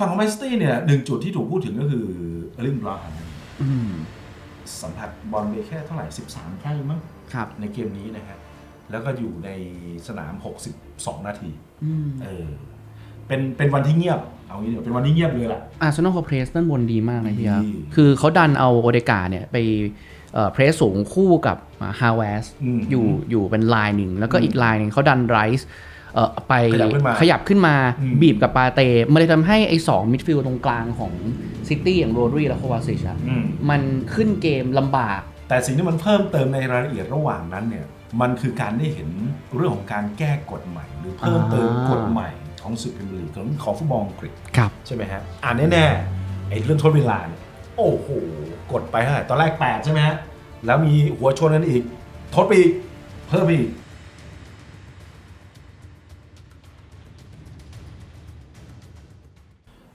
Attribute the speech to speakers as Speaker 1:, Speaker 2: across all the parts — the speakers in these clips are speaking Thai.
Speaker 1: ฝั่งของแมนซิตี้เนี่ยหนึ่งจุดที่ถูกพูดถึงก็คือเออร์ลิงบราวน์
Speaker 2: อืม
Speaker 1: สัมผัสบอลไปแค่เท่าไหร่ 13 ครั้งมั้ง
Speaker 2: ครับ
Speaker 1: ในเกมนี้นะฮะแล้วก็อยู่ในสนาม 62 นาที
Speaker 2: อืม
Speaker 1: เออเป็นเป็นวันที่เงียบ เอางี้เดี๋ยวเป็นวันที่เงียบเลยล่ะ
Speaker 2: อาร์เซนอลเขาเพรสด้านบนดีมากนะพี่ครับ
Speaker 1: ดี
Speaker 2: คือเขาดันเอาโอเดกาเนี่ยไปเพรสสูงคู่กับฮาวเวส
Speaker 1: อืม
Speaker 2: อยู่อยู่เป็นไลน์หนึ่ง แล้วก็อีกไลน์หนึ่งเขาดันไรส์เอ่อ ไป
Speaker 1: ขยับขึ้นมา
Speaker 2: ขยับขึ้นมา
Speaker 1: อืม
Speaker 2: บีบกับปาเต้มันเลยทำให้ไอ้สองมิดฟิลด์ตรงกลางของซิตี้อย่างโรดรีและโควาซิชอะ
Speaker 1: อืม
Speaker 2: มันขึ้นเกมลำบาก
Speaker 1: แต่สิ่งที่มันเพิ่มเติมในรายละเอียดระหว่างนั้นเนี่ยมันคือการได้เห็นเรื่องของการแก้กฎใหม่ หรือเพิ่มเติม
Speaker 2: อ่าก
Speaker 1: ฎใหม่ของศึกพรีเมียร์ลีกของของฟุตบอลอังกฤษ
Speaker 2: ครับ
Speaker 1: ใช่ไหมฮะอ่านแน่ๆไอ้เรื่องทดเวลาเนี่ยโอ้โหกดไปเท่าไหร่ตอนแรก 8 ใช่ไหมฮะแล้วมีหัวชนกันอีก ทดไปอีก เพิ่มไปอีก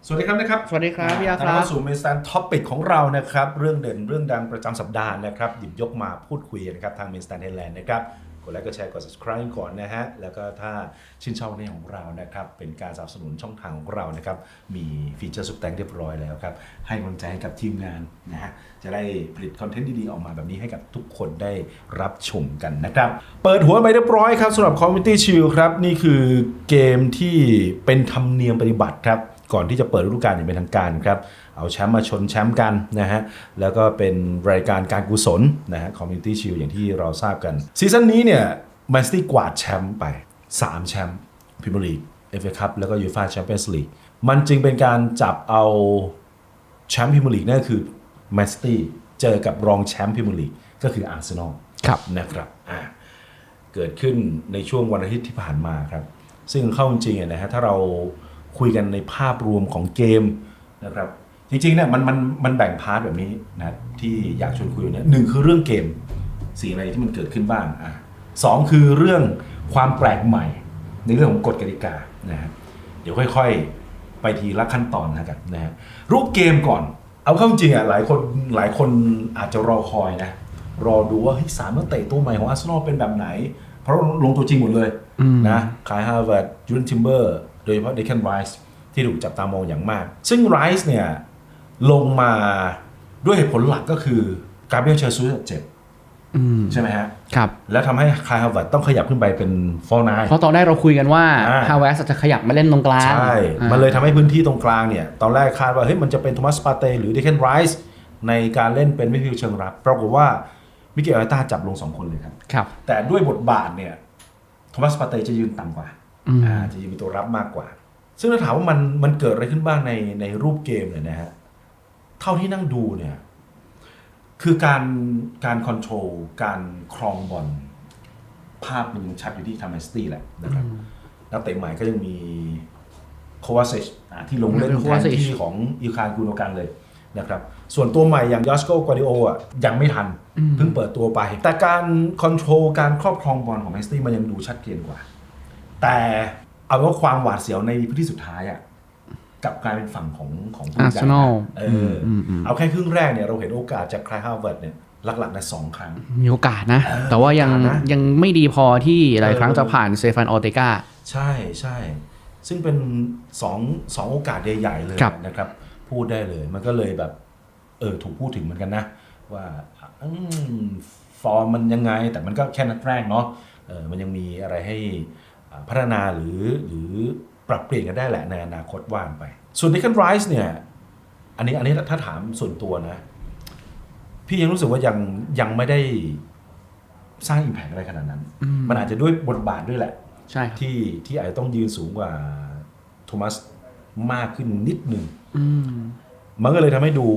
Speaker 1: สวัสดีครับนะครับ
Speaker 2: สวัสดีครับพี่อาร์
Speaker 1: ต้อน
Speaker 2: ครั
Speaker 1: รับบสู่เมส a นท็อปิกของเรานะครับ เรื่องเด่นเรื่องดังประจำสัปดาห์นะครับ หยิบยกมาพูดคุยนะครับ ทางเมส a นไทยแลนด์นะครับ กดไลค์กดแชร์กด subscribe ก่อนนะฮะ แล้วก็ถ้าชื่นชอบในของเรานะครับ เป็นการสนับสนุนช่องทางของเรานะครับ มีฟีเจอร์สุดแต่งเรียบร้อยแล้วครับ ให้กำลังใจให้กับทีมงานนะฮะ จะได้ผลิตคอนเทนต์ดีๆ ออกมาแบบนี้ให้กับทุกคนได้รับชมกันนะครับ เปิดหัวไปเรียบร้อยครับสำหรับ Community Shield ครับ นี่คือเกมที่เป็นธรรมเนียมปฏิบัติครับ ก่อนที่จะเปิดฤดูกาลอย่างเป็นทางการครับเอาแชมป์มาชนแชมป์กันนะฮะแล้วก็เป็นรายการการกุศลนะฮะ Community Shield อย่างที่เราทราบกัน ซีซั่นนี้เนี่ยแมนซิตี้กวาดแชมป์ไป 3 แชมป์พรีเมียร์ลีกเอฟเอคัพแล้วก็ยูฟ่าแชมเปี้ยนส์ลีกมันจึงเป็นการจับเอาแชมป์พรีเมียร์ลีกนั่นก็คือแมนซิตี้เจอกับรองแชมป์พรีเมียร์ลีกก็คืออาร์เซนอล
Speaker 2: ครับ
Speaker 1: นะครับอ่าเกิดขึ้นในช่วงวันอาทิตย์ที่ผ่านมาครับ ซึ่งเข้าจริงๆอะนะฮะถ้าเรา คุยกันในภาพรวมของเกมนะครับจริงๆเนี่ยมันมันมันแบ่งพาร์ทแบบนี้นะที่อยากชวนคุยวันนี้หนึ่งคือเรื่องเกมสิ่งอะไรที่มันเกิดขึ้นบ้างอะสองคือเรื่องความแปลกใหม่ ในเรื่องของกฎกติกานะฮะเดี๋ยวค่อยๆ ไปทีละขั้นตอนนะครับนะฮะรูปเกมก่อน เอาเข้าจริงอะหลายคนหลายคนอาจจะรอคอยนะ รอดูว่าเฮ้ยสามนักเตะตัวใหม่ของอาร์เซนอลเป็นแบบไหน เพราะลงตัวจริงหมดเลย
Speaker 2: อืม
Speaker 1: นะคายฮาร์วาร์ดยูนทิมเบอร์ โดยเฉพาะเดค a นไรส์ที่ถูกจับตามองอย่างมาก ซึ่งไรส์เนี่ยลงมาด้วยเหตุผลหลักก็คือการเบรียลเชอร์ซูเจ็บ
Speaker 2: อืม
Speaker 1: ใช่ไหมฮะ
Speaker 2: ครับ
Speaker 1: แล้วทำให้คายฮาร์วาร์ดต้องขยับขึ้นไปเป็นฟอร์นาย
Speaker 2: เพราะตอนแรกเราคุยกันว่า
Speaker 1: อ่า
Speaker 2: ฮาวเวสจะขยับมาเล่นตรงกลาง
Speaker 1: ใช่
Speaker 2: อ่า
Speaker 1: มันเลยทำให้พื้นที่ตรงกลางเนี่ย ตอนแรกคาดว่าเฮ้ยมันจะเป็นโทมัสปาเต้หรือเดค a นไรส์ในการเล่นเป็นมิดฟิลด์เชิงรับ ปรากฏว่ามิเกลอาร์ตาจับลงสองคนเลยครับ
Speaker 2: ครับ
Speaker 1: แต่ด้วยบทบาทเนี่ยโทมัสปาเต้จะยืนต่ำกว่า
Speaker 2: อืม
Speaker 1: อ่า จะยืนเป็นตัวรับมากกว่า ซึ่งถ้าถามว่ามันมันเกิดอะไรขึ้นบ้างในในรูปเกมเนี่ยนะฮะเท่าที่นั่งดูเนี่ย คือการการคอนโทรลการครองบอลภาพมันยังชัดอยู่ที่ทามิสตี้แหละนะครับนักเตะใหม่ก็ยังมีโควาเซชที่ลงเล่น
Speaker 2: เป็น
Speaker 1: แทน
Speaker 2: Kovacic
Speaker 1: ที่ของอิลคานกูโนกันเลยนะครับ ส่วนตัวใหม่อย่างยอสโกกวาดิโออะยังไม่ทัน เพิ่งเปิดตัวไป แต่การคอนโทรลการครอบครองบอลของแมนซิตี้มันยังดูชัดเจนกว่า แต่เอาเป็นว่าความหวาดเสียวในพื้นที่สุดท้ายอะกลับกลายเป็นฝั่งของของผู้
Speaker 2: อาร์เซนอล
Speaker 1: เอออ
Speaker 2: มอืม
Speaker 1: เอาแค่ครึ่งแรกเนี่ยเราเห็นโอกาสจากคลายฮาวเวิร์ดเนี่ยหลักๆในสองครั้ง
Speaker 2: มีโอกาสนะ
Speaker 1: เออ
Speaker 2: แต่ว่ายัง
Speaker 1: มีโอกาสนะ
Speaker 2: ยังไม่ดีพอที่หลายครั้ง
Speaker 1: เออ
Speaker 2: จะผ่านเซฟานออเตกา
Speaker 1: ใช่ใช่ ซึ่งเป็นสองสองโอกาสใหญ่ๆเลย
Speaker 2: ครับ
Speaker 1: นะครับ พูดได้เลย มันก็เลยแบบ เออ ถูกพูดถึงเหมือนกันนะ ว่าอืมฟอร์มมันยังไง แต่มันก็แค่นัดแรกเนาะเออมันยังมีอะไรให้อ่า พัฒนาหรือหรือปรับเปลี่ยนกันได้แหละในอนาคตว่านไป ส่วน d e c ก a n Rice เนี่ย อันนี้อันนี้ถ้าถามส่วนตัวนะ พี่ยังรู้สึกว่ายังยังไม่ได้สร้างอิมแพกอะไรขนาดนั้น มันอาจจะด้วยบทบาทด้วยแหละ
Speaker 2: ใช่ครับ
Speaker 1: ที่ที่อาจจะต้องยืนสูงกว่าโทมัสมากขึ้นนิดหนึ่ง
Speaker 2: อื ม
Speaker 1: มันก็เลยทำให้ดู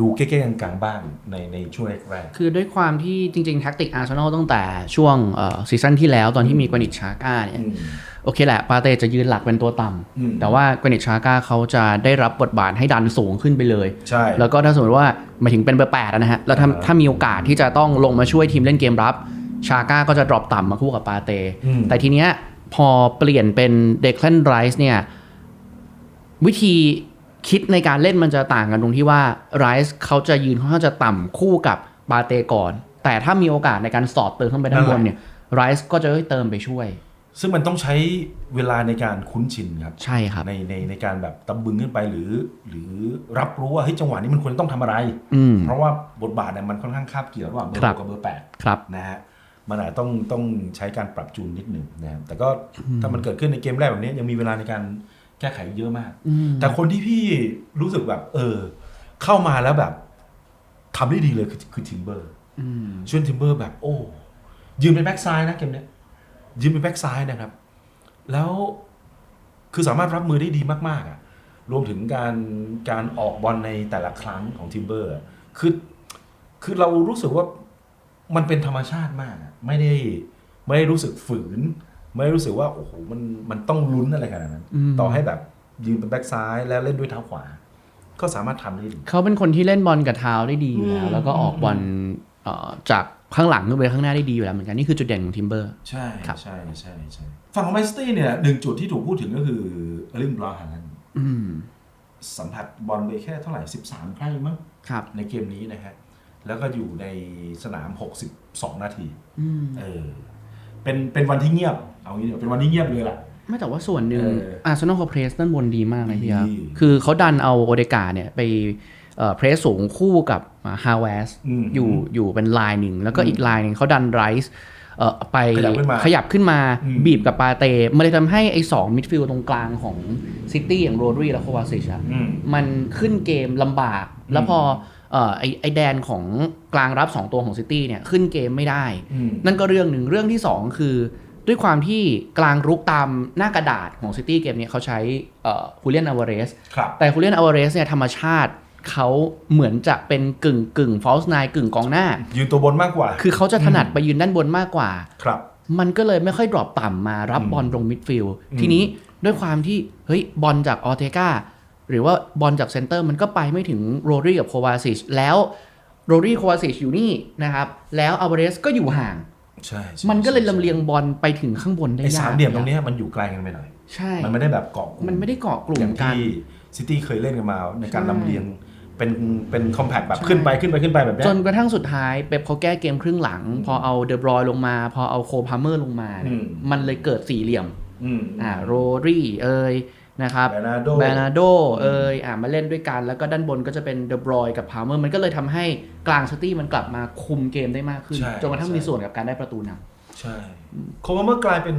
Speaker 1: ดูเก้ๆกลางๆบ้างในในช่วงแรก
Speaker 2: คือด้วยความที่จริงๆแท็กติกอาร์เซนอลตั้งแต่ช่วงเอ่อซีซั่นที่แล้วตอนที่มีกวนิชชาก้าเนี่ย
Speaker 1: อืม
Speaker 2: โอเคแหละปาเต้จะยืนหลักเป็นตัวต่
Speaker 1: อืมำ
Speaker 2: แต่ว่ากวนิชชาก้าเขาจะได้รับบทบาทให้ดันสูงขึ้นไปเลย
Speaker 1: ใช่
Speaker 2: แล้วก็ถ้าสมมติว่าหมายถึงเป็นเบอร์แปดอะนะฮะแล้วถ้า
Speaker 1: อ่า
Speaker 2: ถ้ามีโอกาสที่จะต้องลงมาช่วยทีมเล่นเกมรับชาก้าก็จะดรอปต่ำมาคู่กับปาเต้
Speaker 1: อืม
Speaker 2: แต่ทีเนี้ยพอเปลี่ยนเป็นเดค l นไรส์เนี่ยวิธี คิดในการเล่นมันจะต่างกันตรงที่ว่าไรส์เขาจะยืนค่อนข้างจะต่ำคู่กับปาเต้ก่อน แต่ถ้ามีโอกาสในการสอดเติมขึ้นไปด้านบนเนี่ยไรส์ก็จะเติมไปช่วย
Speaker 1: ซึ่งมันต้องใช้เวลาในการคุ้นชินครับ
Speaker 2: ใช่ครับ
Speaker 1: ในในในการแบบตำบึงขึ้นไปหรือ หรือรับรู้ว่าเฮ้ยจังหวะนี้มันควรจะต้องทำอะไร
Speaker 2: อืม
Speaker 1: เพราะว่าบทบาทเนี่ยมันค่อนข้างคาบเกี่ยวระหว่างเบอร์
Speaker 2: ครั
Speaker 1: ห
Speaker 2: บ
Speaker 1: กกับเบอร์แปด
Speaker 2: ครับ
Speaker 1: นะฮะมันอาจต้องต้องใช้การปรับจูนนิดหนึ่งนะครับแต่ก็ถ้ามันเกิดขึ้นในเกมแรกแบบนี้ยังมีเวลาในการ แก้ไขเยอะมาก
Speaker 2: อืม
Speaker 1: แต่คนที่พี่รู้สึกแบบ เออ เข้ามาแล้วแบบทำได้ดีเลยคือคือทิมเบอร์
Speaker 2: อืม
Speaker 1: ช่วยทิมเบอร์แบบ โอ้ ยืนเป็นแบ็กซ้ายนะเกมเนี้ยยืนเป็นแบ็กซ้ายนะครับ แล้วคือสามารถรับมือได้ดีมากๆอะรวมถึงการการออกบอลในแต่ละครั้งของทิมเบอร์คือคือเรารู้สึกว่ามันเป็นธรรมชาติมากอะไม่ได้ไม่ได้รู้สึกฝืน ไม่ได้รู้สึกว่าโอ้โหมันมันต้องลุ้นอะไรขนาดนั้น
Speaker 2: อืม
Speaker 1: ต่อให้แบบยืนเป็นแบ็กซ้ายแล้วเล่นด้วยเท้าขวา ก็สามารถทำได้ดี
Speaker 2: เขาเป็นคนที่เล่นบอลกับเท้าได้ดีอยู่แล้ว
Speaker 1: อืม
Speaker 2: แล้วก็ออกบอลเอ่อจากข้างหลังขึ้นไปข้างหน้าได้ดีอยู่แล้วเหมือนกันนี่คือจุดเด่นของทิมเบอร์
Speaker 1: ใช่
Speaker 2: ครับ
Speaker 1: ใช่ใช่ใช่ฝั่งของแมนซิตี้เนี่ยหนึ่งจุดที่ถูกพูดถึงก็คือเอลิงบราวน์ฮาลันด์
Speaker 2: อืม
Speaker 1: สัมผัสบอลไปแค่เท่าไหร่ 13 ครั้งมั้ง
Speaker 2: ครับ
Speaker 1: ในเกมนี้นะฮะแล้วก็อยู่ในสนาม 62 นาที
Speaker 2: อืม
Speaker 1: เออ เป็นเป็นวันที่เงียบ เอางี้เดี๋ยวเป็นวันที่เงียบเลยล่ะ
Speaker 2: ไม่แต่ว่าส่วนหนึ่ง
Speaker 1: เออ
Speaker 2: อาร์เซนอลเขาเพรสด้านบนดีมากเลยพี่ครับ
Speaker 1: ดี
Speaker 2: คือเขาดันเอาโอเดกาเนี่ยไปเอ่อเพรสสูงคู่กับฮาวเวส
Speaker 1: อืม
Speaker 2: อยู่อยู่เป็นไลน์หนึ่ง แล้วก็อีกไลน์หนึ่งเขาดันไรส์เอ่อไป
Speaker 1: ขยับขึ้นมา
Speaker 2: ขยับขึ้นมา
Speaker 1: อืม
Speaker 2: บีบกับปาเต้มันเลยทำให้ไอ้สองมิดฟิลด์ตรงกลางของซิตี้อย่างโรดรีและโควาซิชอะ
Speaker 1: อืม
Speaker 2: มันขึ้นเกมลำบาก แล้วพอเอ่อ ไอไอแดนของกลางรับ 2 ตัวของซิตี้เนี่ยขึ้นเกมไม่ได้
Speaker 1: อืม
Speaker 2: นั่นก็เรื่องหนึ่งเรื่องที่ 2 คือ ด้วยความที่กลางรุกตามหน้ากระดาษของซิตี้เกมเนี้เขาใช้ฮูเลียนอ v วเรส
Speaker 1: ครับ
Speaker 2: แต่ฮูเลียนอ v วเรสเนี่ยธรรมชาติเขาเหมือนจะเป็นกึ่งกึ่งฟอลส์ไนกึ่งกองหน้า
Speaker 1: ยืนตัวบนมากกว่า
Speaker 2: คือเขาจะถนัดไปยืนด้านบนมากกว่า
Speaker 1: ครับ
Speaker 2: มันก็เลยไม่ค่อยดรอปต่ำมารับ
Speaker 1: อืม
Speaker 2: บอลตรงมิดฟิลด์
Speaker 1: อืม
Speaker 2: ทีนี้ด้วยความที่เฮ้ยบอลจากออเทกา หรือว่าบอลจากเซนเตอร์มันก็ไปไม่ถึงโรดรีกับโควาซิชแล้วโรดรีโควาซิชอยู่นี่นะครับ แล้วอัลเวเรสก็อยู่ห่าง
Speaker 1: ใช่ใช่
Speaker 2: มันก็เลยลำเลียงบอลไปถึงข้างบนได้
Speaker 1: ไอ้
Speaker 2: ยาก
Speaker 1: สามเหลี่ยมตรงเนี้ยมันอยู่ไกลกันไปหน่อย
Speaker 2: ใช่
Speaker 1: มันไม่ได้แบบเกาะกลุ่
Speaker 2: มันไม่ได้เกาะกลุ่
Speaker 1: อ
Speaker 2: ม
Speaker 1: ย่าง
Speaker 2: กัน
Speaker 1: ที่ซิตี้เคยเล่นกันมาในการ
Speaker 2: ใช่
Speaker 1: ลำเลียงเป็นเป็นคอมแพคแบบ
Speaker 2: ใช่
Speaker 1: ขึ้นไปขึ้นไปขึ้นไปแบบเนี้ย
Speaker 2: จนกระทั่งสุดท้ายเป๊ปเขาแก้เกมครึ่งหลัง พอเอาเดบรอยลงมา พอเอาโคพาเมอร์ลงมาเนี่ย
Speaker 1: อืม
Speaker 2: มันเลยเกิดสี่เหลี่ยม
Speaker 1: อืม
Speaker 2: อ่าโรดรีเอย นะครับ
Speaker 1: เบนาโด
Speaker 2: แบนาโดเอยอ่ามาเล่นด้วยกันแล้วก็ด้านบนก็จะเป็นเดบรอยกับพา l เมอร์มันก็เลยทำให้กลางซิตี้มันกลับมาคุมเกมได้มากขึ้น
Speaker 1: ใช่
Speaker 2: จนกระทั่ง
Speaker 1: ใช่
Speaker 2: มีส่วนกับการได้ประตูน
Speaker 1: ใช่โคมาเมอร์กลายเป็น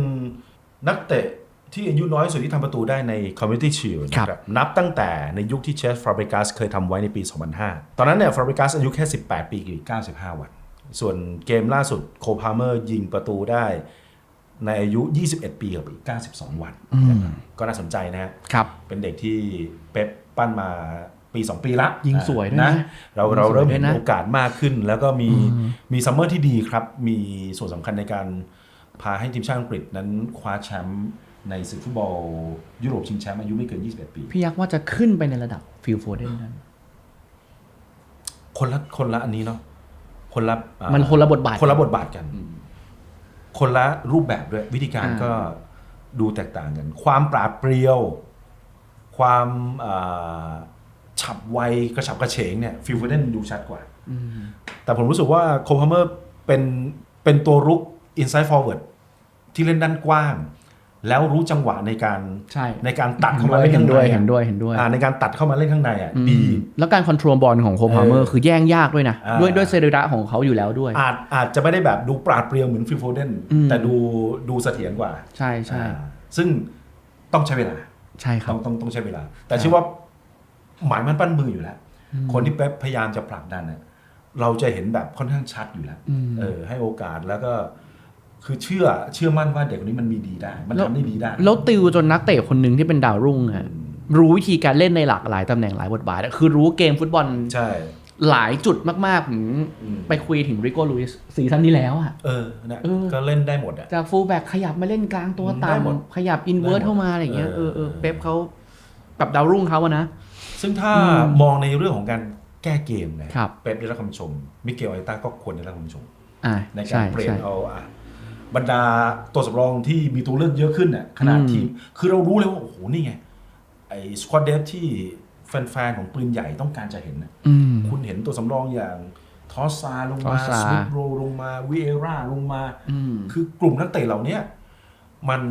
Speaker 1: นักเตะที่อายุน้อยสุดที่ทำประตูได้ใน Community Shield นะครับนับตั้งแต่ในยุคที่เชสฟา b ริกัสเคยทำไว้ในปี 2005 ตอนนั้นเนี่ยฟา b ริกัสอายุแค่ 18 ปีกับ95 วัน ส่วนเกมล่าสุดโคพาเมอร์ยิงประตูได้ ในอายุ 21 ปีกับอีก 92 วันนะครับก็น่าสนใจนะฮะำ
Speaker 2: ครับ
Speaker 1: เป็นเด็กที่เป๊ปปั้นมาปี 2 ปีละ
Speaker 2: ยิงสวยด้วยนะ
Speaker 1: เรา
Speaker 2: ยิงสวย
Speaker 1: เราเริ่มเห็น
Speaker 2: ด้วยนะ
Speaker 1: โอกาสมากขึ้น แล้วก็มีมีซัมเมอร์ที่ดีครับ มีส่วนสำคัญในการพาให้ทีมชาติอังกฤษนั้นคว้าแชมป์ในศึกฟุตบอลยุโรปชิงแชมป์อายุไม่เกิน 21 ปี
Speaker 2: พี่ยักษ์ว่าจะขึ้นไปในระดับฟิลโฟเดนนั้น
Speaker 1: คนละคนละอันนี้เนาะคนละอ่า
Speaker 2: มันคนละบทบาท
Speaker 1: คนละบทบาทกัน คนละรูปแบบด้วยวิธีการ
Speaker 2: อ่า
Speaker 1: ก็ดูแตกต่างกัน ความปราดเปรียว ความอ่าฉับไวกระฉับกระเฉงเนี่ยฟิลโฟเดนดูชัดกว่า
Speaker 2: อืม
Speaker 1: แต่ผมรู้สึกว่าโคพาเมอร์เป็นเป็นตัวรุก inside forward ที่เล่นด้านกว้าง แล้วรู้จังหวะในการ
Speaker 2: ใช่
Speaker 1: ในการตัดเข้ามาเล่น
Speaker 2: เห็น
Speaker 1: ข้างใน
Speaker 2: ด้วย
Speaker 1: อะ
Speaker 2: เห็นด้วยเห็นด้วย
Speaker 1: อ่าในการตัดเข้ามาเล่นข้างในอะ
Speaker 2: อืม
Speaker 1: ดี
Speaker 2: แล้วการคอนโทรลบอลของโคพาเมอร์
Speaker 1: เออ
Speaker 2: คือแย่งยากด้วยนะ
Speaker 1: อ่า
Speaker 2: ด้วยด้วยเซริระของเขาอยู่แล้วด้วย
Speaker 1: อาจอาจจะไม่ได้แบบดูปราดเปรียวเหมือนฟิลโฟเดน
Speaker 2: อืม
Speaker 1: แต่ดูดูเสถียรกว่า
Speaker 2: ใช่ใช่
Speaker 1: อ่าซึ่งต้องใช้เวลา
Speaker 2: ใช่ครั
Speaker 1: ต้
Speaker 2: บ
Speaker 1: องต้องต้องใช้เวลา แต่เชื่อว่าหมายมันปั้นมืออยู่แล้ว คนที่เป๊ปพยายามจะผลักดันเนี่ยเราจะเห็นแบบค่อนข้างชัดอยู่แล้ว
Speaker 2: อืม
Speaker 1: เออให้โอกาสแล้วก็ คือเชื่อเชื่อมั่นว่าเด็กคนนี้มันมีดีได้ มัน
Speaker 2: แล้ว
Speaker 1: ทำได้ดีได้
Speaker 2: แล้วติวจนนักเตะคนหนึ่งที่เป็นดาวรุ่งอะรู้วิธีการเล่นในหลากหลายตำแหน่งหลายบทบาทอะคือรู้เกมฟุตบอล
Speaker 1: ใช่
Speaker 2: หลายจุดมากๆผม
Speaker 1: อืม
Speaker 2: ไปคุยถึงริโก้ลุยส์ซีซั่นที่แล้วอะ
Speaker 1: เออนะ
Speaker 2: เออ
Speaker 1: ก็เล่นได้หมดอะ
Speaker 2: จากฟูลแบ็กขยับมาเล่นกลางตัว
Speaker 1: ได้หมด
Speaker 2: ต่ำขยับอินเวิร์
Speaker 1: ได้หมด
Speaker 2: เข้ามาอะไรอย่างเงี้ย
Speaker 1: เอ
Speaker 2: เอ
Speaker 1: อ
Speaker 2: อเออ
Speaker 1: เออ
Speaker 2: เป๊ปเขากับดาวรุ่งเขาอะนะ
Speaker 1: ซึ่งถ้า
Speaker 2: อืม
Speaker 1: มองในเรื่องของการแก้เกมนะครับเป๊ปได้รับคำชม มิเกลไอต้าก็ควรได้รับคำชม
Speaker 2: อ่า
Speaker 1: ในกา
Speaker 2: ใช่
Speaker 1: รเปลี่ยน
Speaker 2: ใช่
Speaker 1: เอาอะ บรรดาตัวสำรองที่มีตัวเลือกเยอะขึ้นน่ะขนาด
Speaker 2: อืม
Speaker 1: ทีม คือเรารู้เลยว่า โอ้โห นี่ไง ไอ้สควอตเดฟที่แฟนๆ ของปืนใหญ่ต้องการจะเห็นน่ะ
Speaker 2: อืม
Speaker 1: คุณเห็นตัวสำรองอย่างทอสซาลง
Speaker 2: ทอ
Speaker 1: มา
Speaker 2: สซา
Speaker 1: สวิตโรลงมาวิเอราลงมา
Speaker 2: อืม
Speaker 1: คือกลุ่มนักเตะเหล่าเนี้ยมัน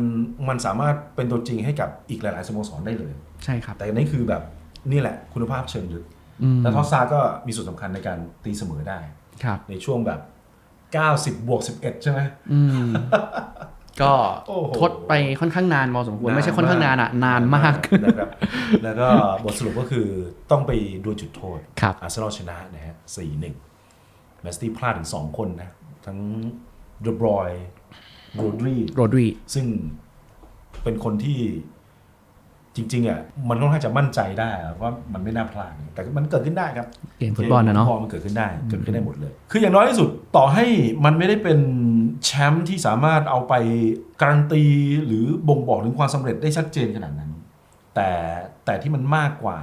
Speaker 1: มันสามารถเป็นตัวจริงให้กับอีกหลาย ๆ สโมสรได้เลย
Speaker 2: ใช่ครับ
Speaker 1: แต่อันนี้คือแบบนี่แหละคุณภาพเชิงลึก
Speaker 2: อืม
Speaker 1: แล้วทอสซาก็มีส่วนสำคัญในการตีเสมอได้
Speaker 2: ครับ
Speaker 1: ในช่วงแบบ 90 บวก 11 ใช่ไหม
Speaker 2: อืมก็
Speaker 1: โอ้โห
Speaker 2: ทดไปค่อนข้างนานพอสมควรไม่ใช่ค่อนข้างนานอะนานมาก
Speaker 1: นะครับแล้วก็บทสรุปก็คือต้องไปดูจุดโทษ
Speaker 2: ครับ
Speaker 1: อาร์เซนอลชนะนะฮะ4-1แมสตี้พลาดถึง 2 คนนะ ทั้งเดบรอยโรดรี
Speaker 2: โรดรี
Speaker 1: ซึ่งเป็นคนที่ จริงๆอะมันค่อนข้างจะมั่นใจได้อะว่ามันไม่น่าพลาดแต่มันเกิดขึ้นได้ครับ
Speaker 2: เกมฟุตบอลนะเนาะ
Speaker 1: กมฟุตบอลมันเกิดขึ้นได้เกิดขึ้นได้หมดเลย คืออย่างน้อยที่สุดต่อให้มันไม่ได้เป็นแชมป์ที่สามารถเอาไปการันตีหรือบ่งบอกถึงความสำเร็จได้ชัดเจนขนาดนั้น แต่แต่ที่มันมากกว่า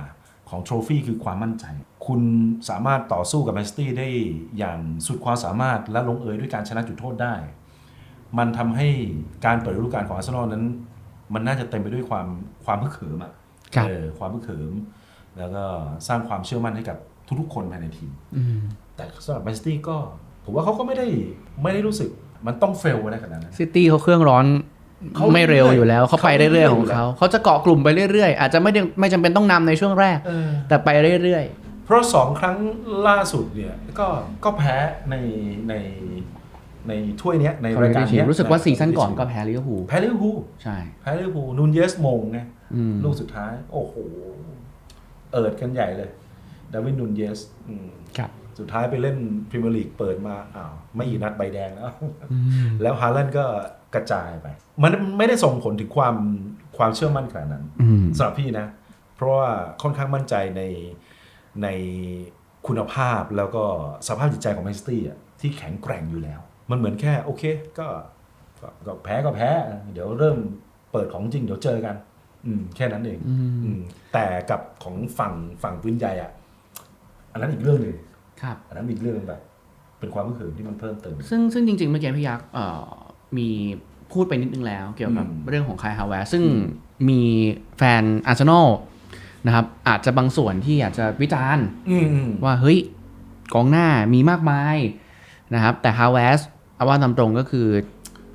Speaker 1: ของโทรฟี่คือความมั่นใจ คุณสามารถต่อสู้กับแมนซิตี้ได้อย่างสุดความสามารถและลงเอยด้วยการชนะจุดโทษได้ มันทำให้การเปิดฤดูกาลของอาร์เซนอลนั้น มันน่าจะเต็มไปด้วยความความพึกเขิมอะ
Speaker 2: ครับ
Speaker 1: เออความพึกเขิม แล้วก็สร้างความเชื่อมั่นให้กับทุกๆคนภายในทีม
Speaker 2: อืม
Speaker 1: แต่สำหรับแมนซิตี้ก็ ผมว่าเขาก็ไม่ได้ไม่ได้รู้สึกมันต้องเฟลอะไรขนาดนั้น
Speaker 2: ซิตี้เขาเครื่องร้อน
Speaker 1: เขา
Speaker 2: ไม่เร็วอยู่แล้วเขาไป
Speaker 1: เขาเรื่
Speaker 2: เรื่
Speaker 1: อ
Speaker 2: อยย
Speaker 1: ๆ
Speaker 2: ๆของเขาเขาจะเกาะกลุ่มไปเรื่อยๆ อาจจะไม่ได้ไม่จำเป็นต้องนำในช่วงแรก
Speaker 1: เออ
Speaker 2: แต่ไปเรื่อย
Speaker 1: เพราะสองครั้งล่าสุดเนี่ยก็ก็แพ้ในใน ในถ้วยเนี้ยใน
Speaker 2: ๆ
Speaker 1: รายการเนี้ย
Speaker 2: รู้สึกว่าซีซั่นก่อนก็แพ้ลิเวอร์พูล
Speaker 1: แพ้ลิเวอร์พูล
Speaker 2: ใช่
Speaker 1: แพ้ลิเวอร์พูลนูนเยสมงไง
Speaker 2: อืม
Speaker 1: ลูกสุดท้าย โอ้โห เอิดกันใหญ่เลยดาวินนูนเยสอืม
Speaker 2: ครับ
Speaker 1: สุดท้ายไปเล่นพรีเมียร์ลีกเปิดมาอ้าวไม่อีกนัดใบแดงแล้ว แล้วฮาลันด์ก็กระจายไป มันไม่ได้ส่งผลถึงความความเชื่อมั่นขนาดนั้น
Speaker 2: อืม
Speaker 1: สำหรับพี่นะ เพราะว่าค่อนข้างมั่นใจในในคุณภาพแล้วก็สภาพจิตใจของแมนซิตี้อะที่แข็งแกร่งอยู่แล้ว มันเหมือนแค่โอเคก็ก็ก็แพ้ก็แพ้ เดี๋ยวเริ่มเปิดของจริงเดี๋ยวเจอกัน อืมแค่นั้นเอง
Speaker 2: อืม
Speaker 1: อืมแต่กับของฝั่งฝั่งปืนใหญ่อะ อันนั้นอีกเรื่องหนึ่ง
Speaker 2: ครับ
Speaker 1: อันนั้นอีกเรื่องหนึ่งแบบเป็นความรู้สึกที่มันเพิ่มเติม
Speaker 2: ซึ่งซึ่งจริงๆเมื่อกี้พี่ยักษ์เอ่อมีพูดไปนิดนึงแล้ว เกี่ยวกับ
Speaker 1: อืม
Speaker 2: เรื่องของคายฮาวแวร์ซึ่งมีแฟนอาร์เซนอลนะครับ อาจจะบางส่วนที่อาจจะวิจารณ์
Speaker 1: อืมอืม
Speaker 2: ว่าเฮ้ยกองหน้ามีมากมายนะครับ แต่ฮาวเวส เอาว่าตามตรงก็คือ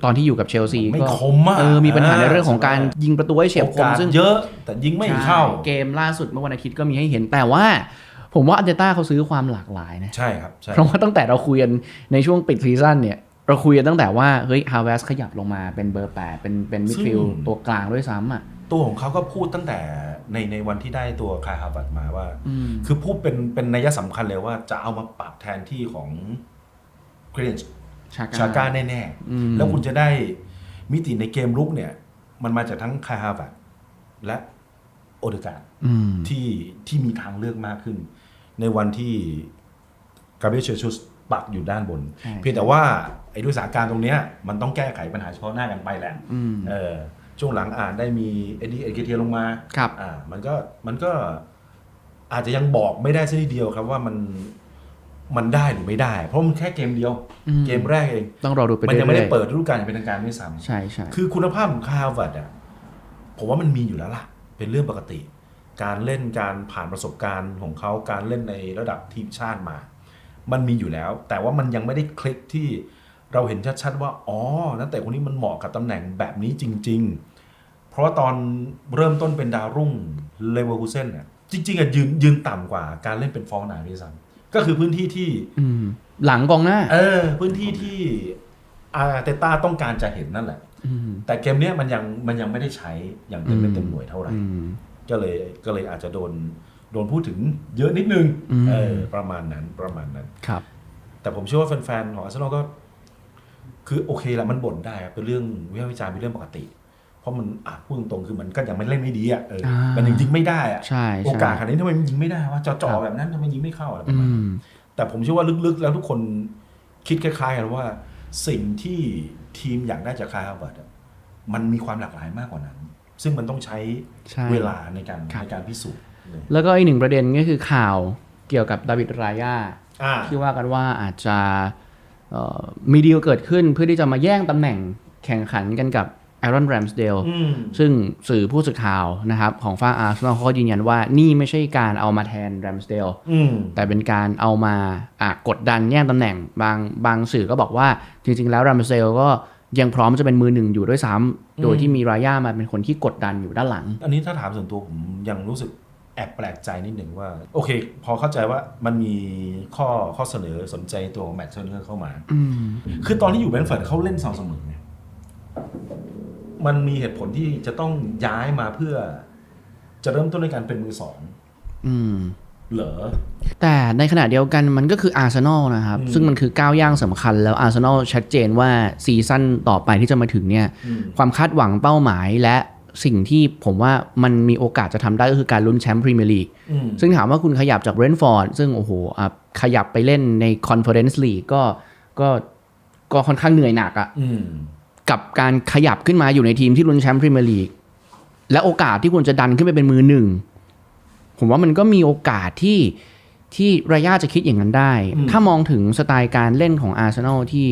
Speaker 2: ตอนที่อยู่กับเชลซี
Speaker 1: ไม่
Speaker 2: ก็
Speaker 1: คมมาก
Speaker 2: เออมีปัญหาในเรื่องของการยิงประตูให้เฉียบค
Speaker 1: โอ
Speaker 2: ม
Speaker 1: กาส
Speaker 2: ซึ่ง
Speaker 1: เยอะแต่ยิงไม่เข้า
Speaker 2: ใช่เกมล่าสุดเมื่อวันอาทิตย์ก็มีให้เห็นแต่ว่า ผมว่าอันเดต้าเขาซื้อความหลากหลายนะ
Speaker 1: ใช่ครับใช่
Speaker 2: เพราะว่าตั้งแต่เราคุยกันในช่วงปิดซีซั่นเนี่ยเราคุยกันตั้งแต่ว่าเฮ้ยฮาวเวสขยับลงมาเป็นเบอร์แปดเป็นเป็นมิดฟิลด์ตัวกลางด้วยซ้ำอะ
Speaker 1: ตัวของเขาก็พูดตั้งแต่ในในวันที่ได้ตัวคายฮาร์บัตมาว่า
Speaker 2: อืม
Speaker 1: คือพูดเป็นเป็นนัยสำคัญเลยว่าจะเอามาปรับแทนที่ของเกรน
Speaker 2: ชา
Speaker 1: ชาก้า
Speaker 2: ก้า
Speaker 1: แน่
Speaker 2: อืม
Speaker 1: ๆ แล้วคุณจะได้มิติในเกมลุกเนี่ย มันมาจากทั้งคายฮาร์บัตและโอเดการ์ด
Speaker 2: อืม
Speaker 1: ที่ที่มีทางเลือกมากขึ้น ในวันที่กาเบรียลเชชุสปักอยู่ด้านบน
Speaker 2: ใช่
Speaker 1: เพียงแต่ว่าไอ้ด้วยสถานการณ์ตรงเนี้ยมันต้องแก้ไขปัญหาเฉพาะหน้ากันไปแหละ
Speaker 2: อืม
Speaker 1: เออช่วงหลังอ่านได้มีเอ็ดดี้เอ็ดเกเทียลงมา
Speaker 2: ครับ
Speaker 1: อ่ามันก็มันก็อาจจะยังบอกไม่ได้ซะทีเดียวครับว่ามัน มันได้หรือไม่ได้ เพราะมันแค่เกมเดียว
Speaker 2: อืม
Speaker 1: เกมแรกเอง
Speaker 2: ต้องรอดูไป
Speaker 1: มัน
Speaker 2: เรื่
Speaker 1: ยังไม่ได้
Speaker 2: อย
Speaker 1: เปิดฤดูกาลอย่างเป็นทางการด้วยซ้
Speaker 2: ๆใช่ใช่ำ
Speaker 1: คือคุณภาพของคาร์วัดอะผมว่ามันมีอยู่แล้วล่ะ เป็นเรื่องปกติ การเล่นการผ่านประสบการณ์ของเขาการเล่นในระดับทีมชาติมา มันมีอยู่แล้ว แต่ว่ามันยังไม่ได้คลิกที่เราเห็นชัดๆว่าอ๋อนักเตะคนนี้มันเหมาะกับตำแหน่งแบบนี้จริง ๆ เพราะว่าตอนเริ่มต้นเป็นดาวรุ่งเลเวอร์คูเซนเนี่ยจริงๆอะยืนยืนต่ำกว่าการเล่นเป็นฟองหนาด้วยซ้ำ ก็คือพื้นที่ที่
Speaker 2: อืมหลังกองหน้า
Speaker 1: เออ พื้นที่ที่อาร์เตต้าต้องการจะเห็นนั่นแหละ
Speaker 2: อืม
Speaker 1: แต่เกมเนี้ยมันยังมันยังไม่ได้ใช้อย่างเต็มเม็ดเต็มหน่วยเท่าไหร่
Speaker 2: อืม
Speaker 1: ก็เลยก็เลยอาจจะโดนโดนพูดถึงเยอะนิดนึง
Speaker 2: อืม
Speaker 1: เออประมาณนั้นประมาณนั้น
Speaker 2: ครับ
Speaker 1: แต่ผมเชื่อว่าแฟนๆของอาร์เซนอลก็ คือโอเคละมันบ่นได้ครับเป็นเรื่องวิพากษ์วิจารณ์เป็นเรื่องปกติ เพราะมันอะพูดตรงๆคือมันก็ยังไม่เล่นไม่ดีอะเออ
Speaker 2: อ่ามั
Speaker 1: มันยังยิงไม่ได้อะ
Speaker 2: ใช่
Speaker 1: โอ
Speaker 2: ใช่
Speaker 1: กาสขนาดนี้ทำไมมันยิงไม่ได้วะจ่อ
Speaker 2: ครั
Speaker 1: ๆ
Speaker 2: บ
Speaker 1: แบบนั้นทำไมยิงไม่เข้าอะไรป
Speaker 2: อื
Speaker 1: ระมาณนั้น
Speaker 2: ม
Speaker 1: แต่ผมเชื่อว่าลึกๆ แล้วทุกคนคิดคล้ายๆกันว่าสิ่งที่ทีมอยากได้จากคาร์ฮาร์วาร์ดอะมันมีความหลากหลายมากกว่านั้น ซึ่งมันต้องใช้
Speaker 2: ใช่
Speaker 1: เวลาในการ
Speaker 2: ครับ
Speaker 1: ในการพิสูจน์เลย
Speaker 2: แล้วก็อีกหนึ่งประเด็นก็คือข่าวเกี่ยวกับดาวิดรายา
Speaker 1: อ่า
Speaker 2: ที่ว่ากันว่าอาจจะเอ่อมีดีลเกิดขึ้นเพื่อที่จะมาแย่งตำแหน่งแข่งขันกันกับแอรอนแรมสเดล
Speaker 1: อืม
Speaker 2: ซึ่งสื่อผู้สื่อข่าวนะครับของฝ้ากอาร์เซนอลเขาก็ยืนยันว่านี่ไม่ใช่การเอามาแทนแรมสเดล
Speaker 1: อืม
Speaker 2: แต่เป็นการเอามาอะกดดันแย่งตำแหน่งบางบางสื่อก็บอกว่าจริง ๆ แล้วแรมสเดลก็ยังพร้อมจะเป็นมือหนึ่งอยู่ด้วยซ้ำโดยที่มีรายามาเป็นคนที่กดดันอยู่ด้านหลัง
Speaker 1: อันนี้ถ้าถามส่วนตัวผมยังรู้สึกแอบแปลกใจนิดหนึ่งว่า โอเค พอเข้าใจว่ามันมีข้อข้อเสนอสนใจตัวของแมตต์เทอร์เนอร์เข้ามา
Speaker 2: อืม
Speaker 1: คือตอนที่อยู่แบนเฟิร์ดเขาเล่นสม่ำเสมอไง มันมีเหตุผลที่จะต้องย้ายมาเพื่อ จะเริ่มต้นในการเป็นมือสอง
Speaker 2: อืม
Speaker 1: เหรอ
Speaker 2: แต่ในขณะเดียวกันมันก็คืออาร์เซนอลนะครับ
Speaker 1: อืม
Speaker 2: ซึ่งมันคือก้าวย่างสำคัญแล้วอาร์เซนอลชัดเจนว่าซีซั่นต่อไปที่จะมาถึงเนี่ย
Speaker 1: อืม
Speaker 2: ความคาดหวังเป้าหมายและสิ่งที่ผมว่ามันมีโอกาสจะทำได้ก็คือการลุ้นแชมป์พรีเมียร์ลีก
Speaker 1: อืม
Speaker 2: ซึ่งถามว่าคุณขยับจากเบรนท์ฟอร์ดซึ่งโอ้โหอะขยับไปเล่นในคอนเฟอเรนซ์ลีกก็ก็ก็ค่อนข้างเหนื่อยหนักอะ
Speaker 1: อืม
Speaker 2: กับการขยับขึ้นมาอยู่ในทีมที่ลุ้นแชมป์พรีเมียร์ลีกและโอกาสที่คุณจะดันขึ้นไปเป็นมือหนึ่ง ผมว่ามันก็มีโอกาสที่ที่รายาจะคิดอย่างนั้นได้
Speaker 1: อืม
Speaker 2: ถ้ามองถึงสไตล์การเล่นของอาร์เซนอลที่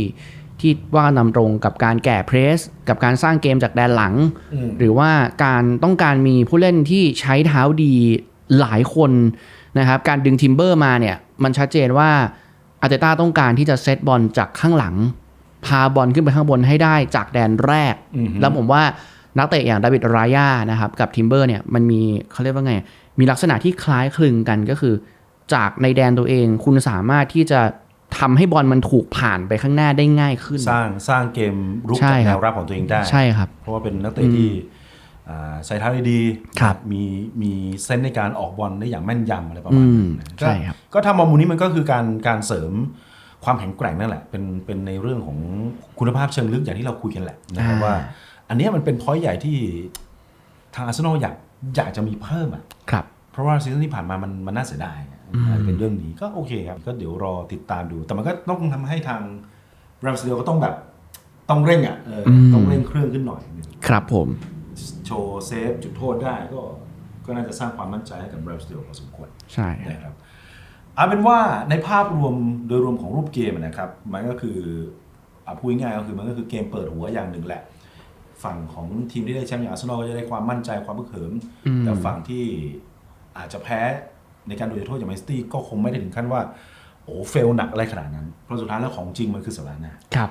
Speaker 2: ที่ว่านำตรงกับการแก่เพรส กับการสร้างเกมจากแดนหลัง
Speaker 1: อืม
Speaker 2: หรือว่าการต้องการมีผู้เล่นที่ใช้เท้าดีหลายคนนะครับ การดึงทิมเบอร์มาเนี่ย มันชัดเจนว่าอาร์เตต้าต้องการที่จะเซตบอลจากข้างหลัง พาบอลขึ้นไปข้างบนให้ได้จากแดนแรก
Speaker 1: อืม
Speaker 2: แล้วผมว่านักเตะอย่างดาวิดรายานะครับกับทิมเบอร์เนี่ยมันมีเขาเรียกว่าไง มีลักษณะที่คล้ายคลึงกันก็คือ จากในแดนตัวเองคุณสามารถที่จะทำให้บอลมันถูกผ่านไปข้างหน้าได้ง่ายขึ้น
Speaker 1: สร้างสร้างเกมรุก
Speaker 2: ใช่
Speaker 1: จาก
Speaker 2: ค
Speaker 1: แน
Speaker 2: รับ
Speaker 1: วรับของตัวเองได้
Speaker 2: ใช่ครับ
Speaker 1: เพราะว่าเป็นนักเตะที่อ่าใส่เท้าได้ดี
Speaker 2: ครับ
Speaker 1: มีมีเซนส์ในการออกบอลได้อย่างแม่นยำอะไรประมาณ
Speaker 2: อื
Speaker 1: นั้
Speaker 2: ม
Speaker 1: นนะ
Speaker 2: ใช่ครับ
Speaker 1: ก็ก็ถ้ามองมุมนี้มันก็คือการการเสริม ความแข็งแกร่งนั่นแหละเป็นเป็นในเรื่องของคุณภาพเชิงลึกอย่างที่เราคุยกันแหละนะครับ
Speaker 2: อ่า
Speaker 1: ว่า อันเนี้ยมันเป็นพอยต์ใหญ่ที่ทางอาร์เซนอลอยากอยากจะมีเพิ่มอะ
Speaker 2: ครับ
Speaker 1: เพราะว่าซีซั่นที่ผ่านมามันมันน่าเสียดายอะอาจจะเป็นเรื่องนี้ก็โอเคครับ ก็เดี๋ยวรอติดตามดู แต่มันก็ต้องทำให้ทางแรมสเดลก็ต้องแบบต้องเร่งอะเอออ
Speaker 2: ม
Speaker 1: ต้องเร่งเครื่องขึ้นหน่อย
Speaker 2: ครับผม
Speaker 1: โชว์เซฟจุดโทษได้ก็ก็น่าจะสร้างความมั่นใจให้กับแรมสเดลพอสมควร
Speaker 2: ใช่ครับ
Speaker 1: นะครับ เอาเป็นว่าในภาพรวมโดยรวมของรูปเกมนะครับ มันก็คืออะพูดง่ายๆก็คือมันก็คือเกมเปิดหัวอย่างหนึ่งแหละ ฝั่งของทีมที่ได้แชมป์อย่างอาร์เซนอลก็จะได้ความมั่นใจความพึกเหิม
Speaker 2: อืม
Speaker 1: แต่ฝั่งที่อาจจะแพ้ในการโดนจุดโทษอย่างแมนซิตี้ก็คงไม่ได้ถึงขั้นว่าโอ้เฟลหนักอะไรขนาดนั้น เพราะสุดท้ายแล้วของจริงมันคือสัปดาห์หน้า
Speaker 2: ครับ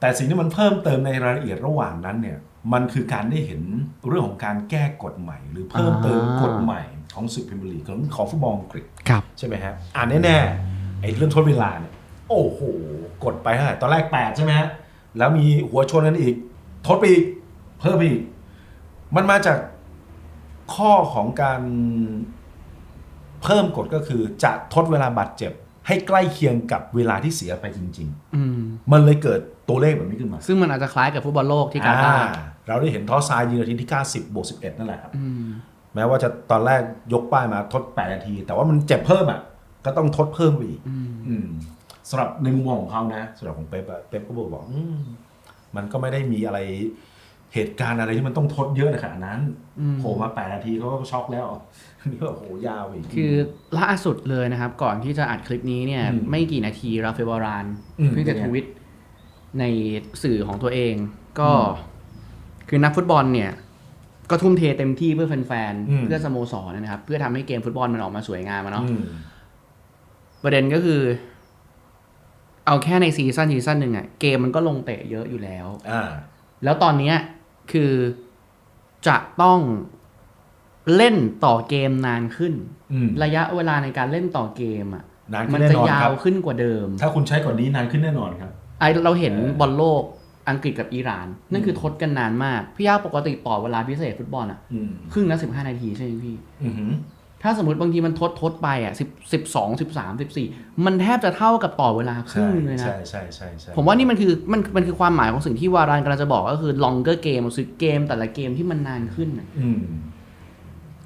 Speaker 1: แต่สิ่งที่มันเพิ่มเติมในรายละเอียดระหว่างนั้นเนี่ย มันคือการได้เห็นเรื่องของการแก้กฎใหม่ หรือเพิ่มเติม
Speaker 2: อ่าก
Speaker 1: ฎใหม่ ของศึกพรีเมียร์ลีกของของฟุตบอลอังกฤษ
Speaker 2: ครับ
Speaker 1: ใช่ไหมฮะอ่านแน่ๆไอ้เรื่องทดเวลาเนี่ยโอ้โหกดไปเท่าไหร่ตอนแรก 8 ใช่ไหมฮะแล้วมีหัวชนกันอีก ทดไปอีก เพิ่มไปอีก มันมาจากข้อของการเพิ่มกฎก็คือจะทดเวลาบาดเจ็บ ให้ใกล้เคียงกับเวลาที่เสียไปจริง
Speaker 2: อืม
Speaker 1: ๆมันเลยเกิดตัวเลขแบบนี้ขึ้นมา
Speaker 2: ซึ่งมันอาจจะคล้ายกับฟุตบอลโลกที่กาตาร์
Speaker 1: อ่เราได้เห็นทอสซายยิงนาทีที่ 90บวก11 นั่นแหละครับ
Speaker 2: อืม
Speaker 1: แม้ว่าจะตอนแรกยกป้ายมาทด 8 นาที แต่ว่ามันเจ็บเพิ่มอะ ก็ต้องทดเพิ่มไปอีก
Speaker 2: อืม
Speaker 1: อืมสำหรับในมุมมองของเขานะสำหรับของเป๊ปอะเป๊ปก็บอกบอกอืมมันก็ไม่ได้มีอะไรเหตุการณ์อะไรที่มันต้องทดเยอะในขนาดนั้น
Speaker 2: อืม
Speaker 1: โผล่มา 8 นาทีเขาก็ช็อกแล้วนี่ก็โอ้โหยาวอีก
Speaker 2: คือล่าสุดเลยนะครับ ก่อนที่จะอัดคลิปนี้เนี่ย
Speaker 1: อืม
Speaker 2: ไม่กี่นาทีราฟาเอลวาราน
Speaker 1: อืม
Speaker 2: เพิ่งจะ
Speaker 1: เป็นไง
Speaker 2: ทวิตในสื่อของตัวเอง ก็
Speaker 1: อืม
Speaker 2: คือนักฟุตบอลเนี่ย ก็ทุ่มเทเต็มที่เพื่อแฟน
Speaker 1: อืม
Speaker 2: ๆ เพื่อสโมสรนะครับ เพื่อทำให้เกมฟุตบอลมันออกมาสวยงามอะเนาะ
Speaker 1: อืม
Speaker 2: ประเด็นก็คือ เอาแค่ในซีซั่นซีซั่นหนึ่งอะเกมมันก็ลงเตะเยอะอยู่แล้ว
Speaker 1: อ่า
Speaker 2: แล้วตอนเนี้ยคือจะต้องเล่นต่อเกมนานขึ้น
Speaker 1: อืม
Speaker 2: ระยะเวลาในการเล่นต่อเกมอะ
Speaker 1: นาน
Speaker 2: มั
Speaker 1: ขึ้นแน่
Speaker 2: จะ
Speaker 1: นอน
Speaker 2: ยา
Speaker 1: ครับ
Speaker 2: วขึ้นกว่าเดิม
Speaker 1: ถ้าคุณใช้ก่อนนี้นานขึ้นแน่นอนครับ
Speaker 2: ไอเราเห็น
Speaker 1: เออ
Speaker 2: บอลโลก อังกฤษกับอิหร่าน นั่นคือทดกันนานมาก พี่ยาปกติต่อเวลาพิเศษฟุตบอลอะ
Speaker 1: อืม
Speaker 2: ครึ่งละสิบห้านาทีใช่ไหมพี่
Speaker 1: อือหือ
Speaker 2: ถ้าสมมติบางทีมันทดทดไปอะสิบสิบสองสิบสามสิบสี่มันแทบจะเท่ากับต่อเวลาครึ่
Speaker 1: ใช่
Speaker 2: งเลยนะ
Speaker 1: ใช่ใช่ใช่ใช่
Speaker 2: ผมว่านี่มันคือมันมันคือความหมายของสิ่งที่วารานกำลังจะบอกก็คือ longer game คือเกมแต่ละเกมที่มันนานขึ้นน่ะ
Speaker 1: อืม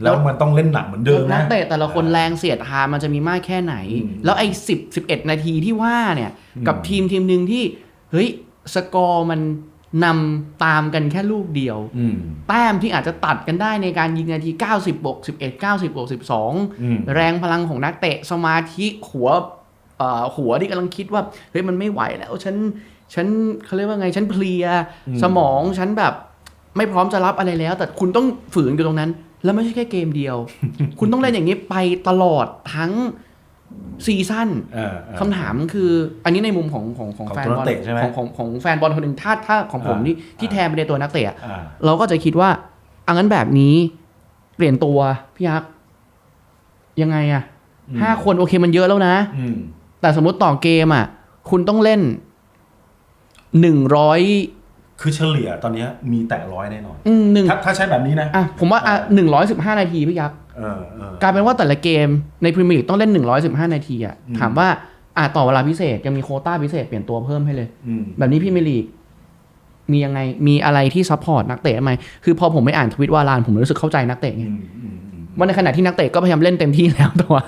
Speaker 1: แล้วมันต้องเล่นหนักเหมือนเดิม
Speaker 2: นั
Speaker 1: นะ
Speaker 2: กเตะแต่ละคนแรงเสียดทานมันจะมีมากแค่ไหน
Speaker 1: อืม
Speaker 2: แล้วไอ้สิบสิบเอ็ดนาทีที่ว่าเนี่ย
Speaker 1: อืม
Speaker 2: กับทีมทีมหนึ่งที่เฮ้ย สกอร์มันนำตามกันแค่ลูกเดียว
Speaker 1: อืม
Speaker 2: แต้มที่อาจจะตัดกันได้ในการยิงนาที 90บวก11 90บวก
Speaker 1: อืม
Speaker 2: 12 แรงพลังของนักเตะสมาธิหัวเอ่อหัวที่กำลังคิดว่าเฮ้ยมันไม่ไหวแล้วฉันฉันเขาเรียกว่าไงฉันเพลีย
Speaker 1: อืม
Speaker 2: สมองฉันแบบไม่พร้อมจะรับอะไรแล้ว แต่คุณต้องฝืนอยู่ตรงนั้น แล้วไม่ใช่แค่เกมเดียว คุณต้องเล่นอย่างนี้ไปตลอดทั้ง ซีซั่น
Speaker 1: เออเออ
Speaker 2: คำถามคือ อันนี้ในมุมของของของ
Speaker 1: ของ
Speaker 2: แฟน
Speaker 1: ตัว
Speaker 2: บอ
Speaker 1: นั
Speaker 2: ล
Speaker 1: กเตะใช่ไหม
Speaker 2: ของของของแฟนบอลคนหนึ่งถ้าถ้าของผม
Speaker 1: อ่า
Speaker 2: ที่ที่
Speaker 1: อ่า
Speaker 2: แทนไปในตัวนักเตะอะ
Speaker 1: อ่า
Speaker 2: เราก็จะคิดว่าอังั้นแบบนี้ เปลี่ยนตัวพี่ยักษ์ยังไงอะ
Speaker 1: อืม
Speaker 2: ห้าคนโอเคมันเยอะแล้วนะ
Speaker 1: อืม
Speaker 2: แต่สมมติต่อเกมอะ คุณต้องเล่นหนึ่งร้อย
Speaker 1: คือเฉลี่ยตอนเนี้ยมีแต่ร้อยแน่นอน
Speaker 2: หนึ่ง
Speaker 1: ถ้าถ้าใช้แบบนี้นะ
Speaker 2: อะผมว่าอะ
Speaker 1: เออ
Speaker 2: หนึ่งร้อยสิบห้านาทีพี่ยักษ์
Speaker 1: เออเออ
Speaker 2: กลายเป็นว่าแต่ละเกมในพรีเมียร์ลีกต้องเล่นหนึ่งร้อยสิบห้านาทีอะ
Speaker 1: อืม
Speaker 2: ถามว่าอะต่อเวลาพิเศษยังมีโควต้าพิเศษเปลี่ยนตัวเพิ่มให้เลย
Speaker 1: อืม
Speaker 2: แบบนี้พรีเมียร์ลีกมียังไงมีอะไรที่ซัพพอร์ตนักเตะไหมคือพอผมไปอ่านทวิตวาลานผมรู้สึกเข้าใจนักเตะไง
Speaker 1: อืมอืมอืม
Speaker 2: ว่าในขณะที่นักเตะก็พยายามเล่นเต็มที่แล้วแต่ว่า